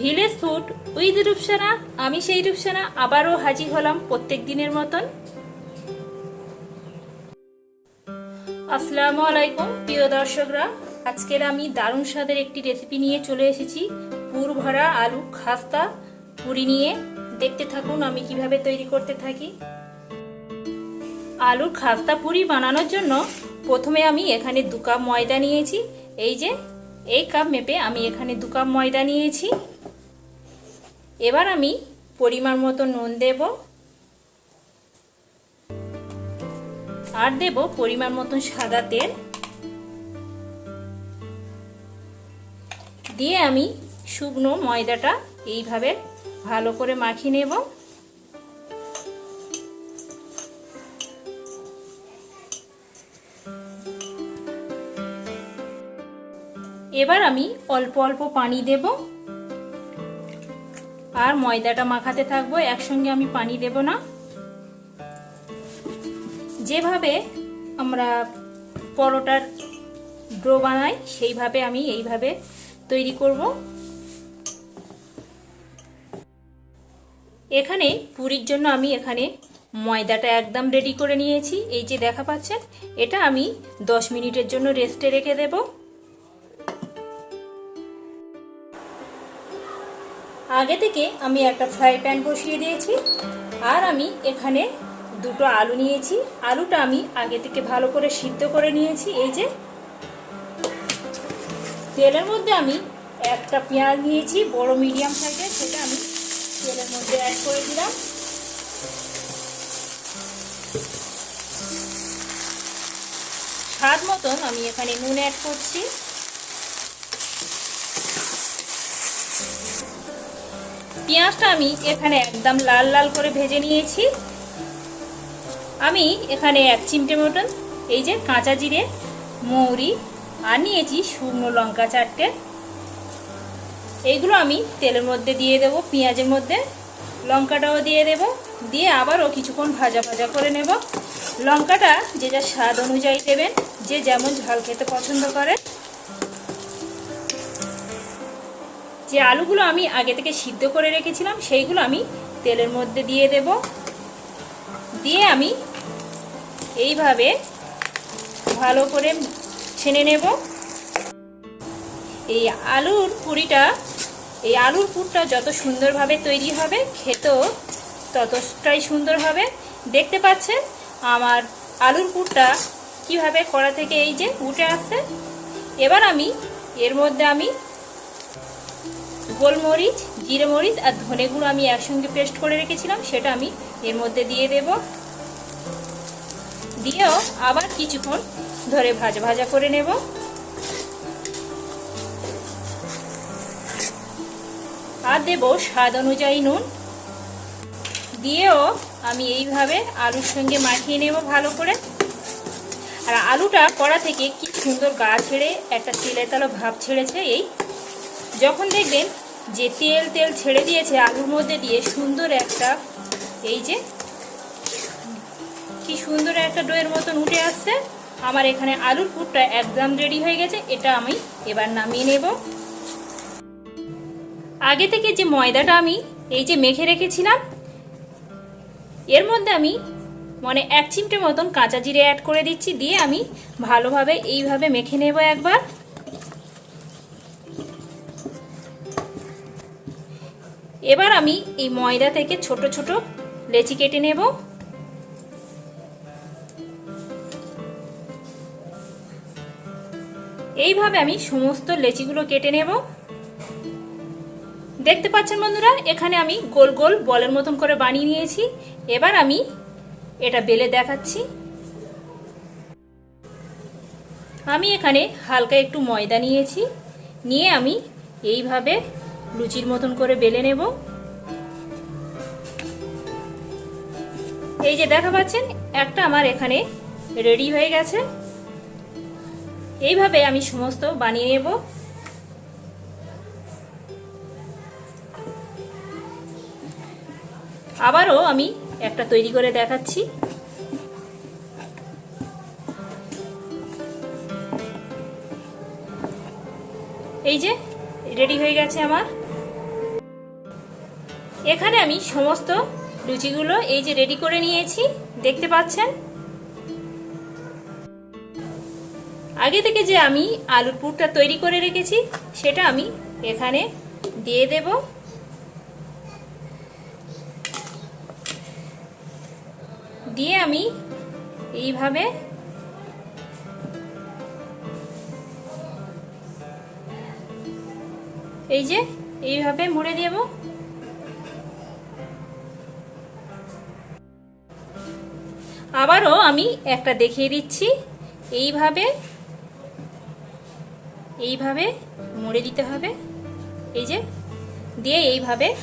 Village food with Rupsana, আমি সেই রূপসানা আবারও হাজির হলাম প্রত্যেক দিনের মতন। আসসালামু আলাইকুম, প্রিয় দর্শকরা। আজকের আমি দারুণ স্বাদের একটি রেসিপি নিয়ে চলে এসেছি। পুর ভরা আলু খাস্তা, পুরি নিয়ে। দেখতে থাকুন আমি কীভাবে তৈরি করতে থাকি। আলুর খাস্তা, পুরি বানানোর জন্য প্রথমে আমি এখানে দু কাপ ময়দা নিয়েছি। এই যে এই কাপ মেপে আমি এখানে দু কাপ ময়দা নিয়েছি। এবার আমি পরিমাণ মতো নুন দেব। আর দেব পরিমাণ মতন সাদা তেল। দিয়ে আমি শুকনো ময়দাটা এইভাবে ভালো করে মাখিয়ে নেব। এবার আমি অল্প অল্প পানি দেব। আর ময়দাটা মাখাতে থাকব, একসঙ্গে আমি পানি দেব না। যেভাবে আমরা পরোটার ড্রো বানাই, সেইভাবে আমি এইভাবে তৈরি করব। এখানে পুরীর জন্য আমি এখানে ময়দাটা একদম রেডি করে নিয়েছি। এই যে দেখা পাচ্ছেন, এটা আমি 10 মিনিটের জন্য রেস্টে রেখে দেব। আগে থেকে আমি একটা ফ্রাই প্যান বসিয়ে দিয়েছি, আর আমি এখানে দুটো আলু নিয়েছি। আলুটা আমি আগে থেকে ভালো করে সিদ্ধ করে নিয়েছি। এই যে তেলের মধ্যে আমি একটা পেঁয়াজ নিয়েছি, বড় মিডিয়াম সাইজের সেটা আমি তেলের মধ্যে অ্যাড করে দিলাম। স্বাদ মতন আমি এখানে নুন অ্যাড করছি। পেঁয়াজটা আমি এখানে একদম লাল লাল করে ভেজে নিয়েছি। আমি এখানে এক চিমটে মতন এই যে কাঁচা জিরে, মৌরি আর নিয়েছি শুকনো লঙ্কা চারটে। এইগুলো আমি তেলের মধ্যে দিয়ে দেব, পেঁয়াজের মধ্যে লঙ্কাটাও দিয়ে দেব, দিয়ে আবারও কিছুক্ষণ ভাজা ভাজা করে নেব। লঙ্কাটা যে যা স্বাদ অনুযায়ী দেবেন, যে যেমন ঝাল খেতে পছন্দ করে। যে আলুগুলো আমি আগে থেকে সিদ্ধ করে রেখেছিলাম, সেইগুলো আমি তেলের মধ্যে দিয়ে দেব। দিয়ে আমি এইভাবে ভালো করে ছেনে নেব। এই আলুর পুরিটা, এই আলুর পুরটা যত সুন্দরভাবে তৈরি হবে, খেতেও ততটাই সুন্দর হবে। দেখতে পাচ্ছেন আমার আলুর পুরটা কীভাবে কড়া থেকে এই যে উঠে আসছে। এবার আমি এর মধ্যে আমি গোলমরিচ জিরে মরিচ আর ধনে গুঁড়ো আমি একসঙ্গে পেস্ট করে রেখেছিলাম, সেটা আমি এর মধ্যে দিয়ে দেব। দিয়েও আবার কিছুক্ষণ ধরে ভাজা ভাজা করে নেব। আর দেব স্বাদ অনুযায়ী নুন। দিয়েও আমি এইভাবে আলুর সঙ্গে মাখিয়ে নেব ভালো করে। আর আলুটা কড়া থেকে কি সুন্দর গা ছেড়ে একটা তেলে তালো ভাব ছেড়েছে এই। যখন দেখবেন যে তেল তেল ছেড়ে দিয়েছে আলুর মধ্যে দিয়ে, সুন্দর একটা, এই যে, কি সুন্দর একটা ডোয়ের মতন উঠে আসছে। আমার এখানে আলুর পুরটা একদম রেডি হয়ে গেছে, এটা আমি এবার নামিয়ে নেব। আগে থেকে যে ময়দাটা আমি এই যে মেখে রেখেছিলাম, এর মধ্যে আমি মানে এক চিমটে মতন কাঁচা জিরে অ্যাড করে দিচ্ছি, দিয়ে আমি ভালোভাবে এইভাবে মেখে নেব একবার। এবার আমি এই ময়দা থেকে ছোট ছোট লেচি কেটে নেব। এইভাবে আমি সমস্ত লেচিগুলো কেটে নেব। দেখতে পাচ্ছেন বন্ধুরা, এখানে আমি গোল গোল বলের মতন করে বানিয়ে নিয়েছি। এবার আমি এটা বেলে দেখাচ্ছি। আমি এখানে হালকা একটু ময়দা নিয়েছি। নিয়ে আমি এইভাবে লুচির মতন করে বেলে নেব। এই যে দেখা পাচ্ছেন, একটা আমার এখানে রেডি হয়ে গেছে। এইভাবে আমি সমস্ত বানিয়ে নেব। আবারও আমি একটা তৈরি করে দেখাচ্ছি। এই যে রেডি হয়ে গেছে আমার। এখানে আমি সমস্ত লুচিগুলো এই যে রেডি করে নিয়েছি, দেখতে পাচ্ছেন? আগে থেকে যে আমি আলুর পুরটা তৈরি করে রেখেছি, সেটা আমি এখানে দিয়ে দেব। দিয়ে আমি এইভাবে এই যে, এইভাবে মুড়ে দেব। আবারও আমি একটা দেখিয়ে দিচ্ছি। এইভাবে এইভাবে মুড়ে দিতে হবে। এই যে, দিয়ে এইভাবে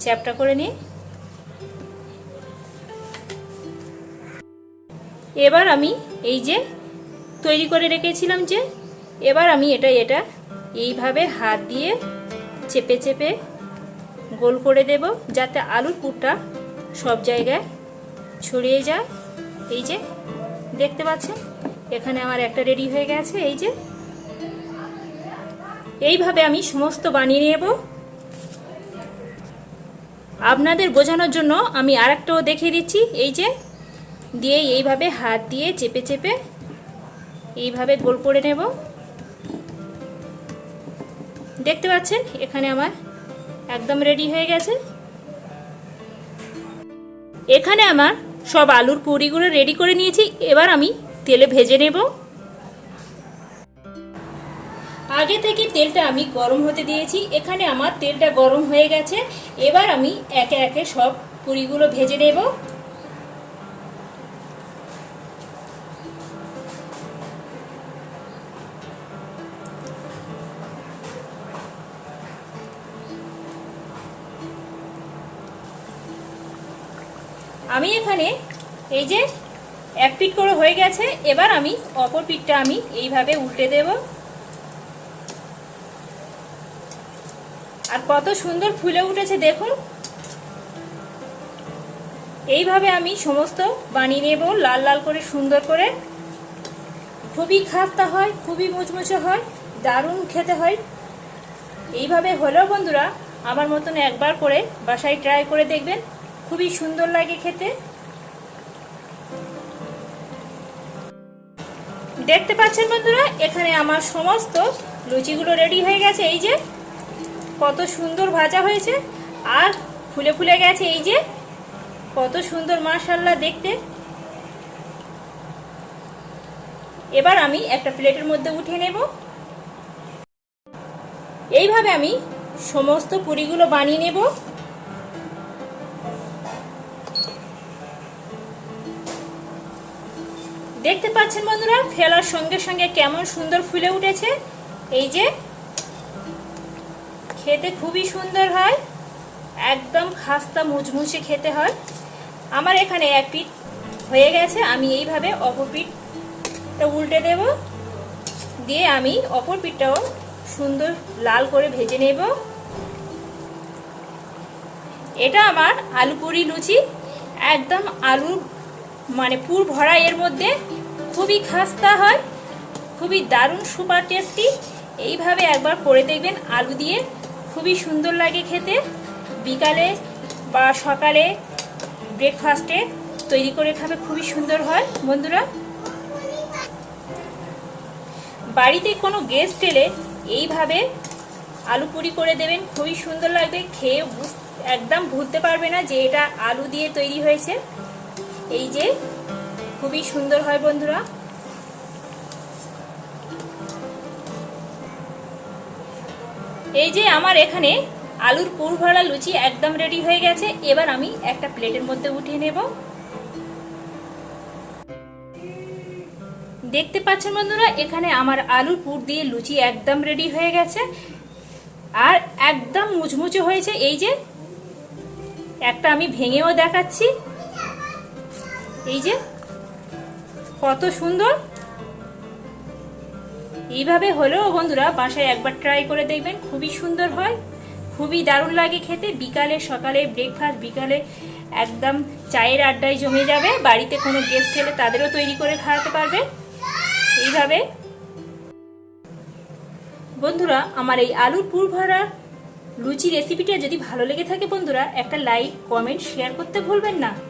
চ্যাপটা করে নিয়ে। এবার আমি এই যে, তৈরি করে রেখেছিলাম যে, এবার আমি এটা এটা এইভাবে হাত দিয়ে চেপে চেপে গোল করে দেব যাতে আলুর পুরটা সব জায়গায় ছড়িয়ে যায়। এই যে, দেখতে পাচ্ছেন? এখানে আমার একটা রেডি হয়ে গেছে, এই যে। এইভাবে আমি সমস্ত বানিয়ে নেব। আপনাদের বোঝানোর জন্য আমি আরেকটাও দেখিয়ে দিচ্ছি, এই যে। দিয়ে এইভাবে হাত দিয়ে চেপে চেপে এইভাবে গোল করে নেব। দেখতে পাচ্ছেন, এখানে আমার একদম রেডি হয়ে গেছে। এখানে আমার সব আলুর পুরিগুলো রেডি করে নিয়েছি, এবার আমি তেলে ভেজে নেব। আগে থেকে তেলটা আমি গরম হতে দিয়েছি, এখানে আমার তেলটা গরম হয়ে গেছে, এবার আমি একে একে সব পুরিগুলো ভেজে নেব। আমি এখানে এই যে এক পিট করে হয়ে গেছে, এবার আমি অপর পিঠটা আমি এইভাবে উল্টে দেব। আর কত সুন্দর ফুলে উঠেছে দেখুন। এইভাবে আমি সমস্ত বানিয়ে নেব, লাল লাল করে, সুন্দর করে। খুবই খাস্তা হয়, খুবই মুচমুচে হয়, দারুণ খেতে হয়। এইভাবে হলেও বন্ধুরা, আমার মতন একবার করে বাসায় ট্রাই করে দেখবেন। খুবই সুন্দর লাগে খেতে। দেখতে পাচ্ছেন বন্ধুরা, এখানে আমার সমস্ত লুচিগুলো রেডি হয়ে গেছে। এই যে, কত সুন্দর ভাজা হয়েছে। আর ফুলে ফুলে গেছে এই যে, কত সুন্দর মাশাল্লাহ দেখতে। এবার আমি একটা প্লেটের মধ্যে উঠে নেব। এইভাবে আমি সমস্ত পুরিগুলো বানিয়ে নেব। দেখতে পাচ্ছেন বন্ধুরা, ফেলার সঙ্গে সঙ্গে কেমন সুন্দর ফুলে উঠেছে। এই যে, খেতে খুবই সুন্দর হয়, একদম খাস্তা মুচমুচে খেতে হয়। আমার এখানে এক পিঠ হয়ে গেছে, আমি এইভাবে অপর পিঠটা উল্টে দেব, দিয়ে আমি অপর পিঠটাও সুন্দর লাল করে ভেজে নেব। এটা আমার আলু পুরি লুচি, একদম আলু মানে পুর ভরা এর মধ্যে খুবই খাস্তা হয়, খুবই দারুণ সুপার টেস্টি এইভাবে একবার করে দেখবেন, আলু দিয়ে খুবই সুন্দর লাগে খেতে। বিকালে বা সকালে ব্রেকফাস্টে তৈরি করে খাবে, খুবই সুন্দর হয়। বন্ধুরা, বাড়িতে কোনো গেস্ট এলে এইভাবে আলু পুরি করে দেবেন, খুবই সুন্দর লাগবে। খেয়ে একদম ভুলতে পারবে না যে এটা আলু দিয়ে তৈরি হয়েছে। এই যে, খুবই সুন্দর হয় বন্ধুরা। এই যে আমার এখানে আলুর পুর ভরা লুচি একদম রেডি হয়ে গেছে। এবার আমি একটা প্লেটের মধ্যে উঠিয়ে নেব। দেখতে পাচ্ছেন বন্ধুরা, এখানে আমার আলুর পুর দিয়ে লুচি একদম রেডি হয়ে গেছে। আর একদম মুচমুচে হয়েছে। এই যে, একটা আমি ভেঙেও দেখাচ্ছি। এই যে, কত সুন্দর। এইভাবে হলেও বন্ধুরা বাসায় একবার ট্রাই করে দেখবেন, খুবই সুন্দর হয়, খুবই দারুণ লাগে খেতে। বিকালে, সকালে ব্রেকফাস্ট বিকালে একদম চায়ের আড্ডায় জমে যাবে, বাড়িতে কোনো গেস্ট এলে তাদেরও তৈরি করে খাওয়াতে পারবে। এইভাবে বন্ধুরা, আমার এই আলুর পুর ভরা লুচি রেসিপিটা যদি ভালো লেগে থাকে বন্ধুরা, একটা লাইক কমেন্ট শেয়ার করতে ভুলবেন না।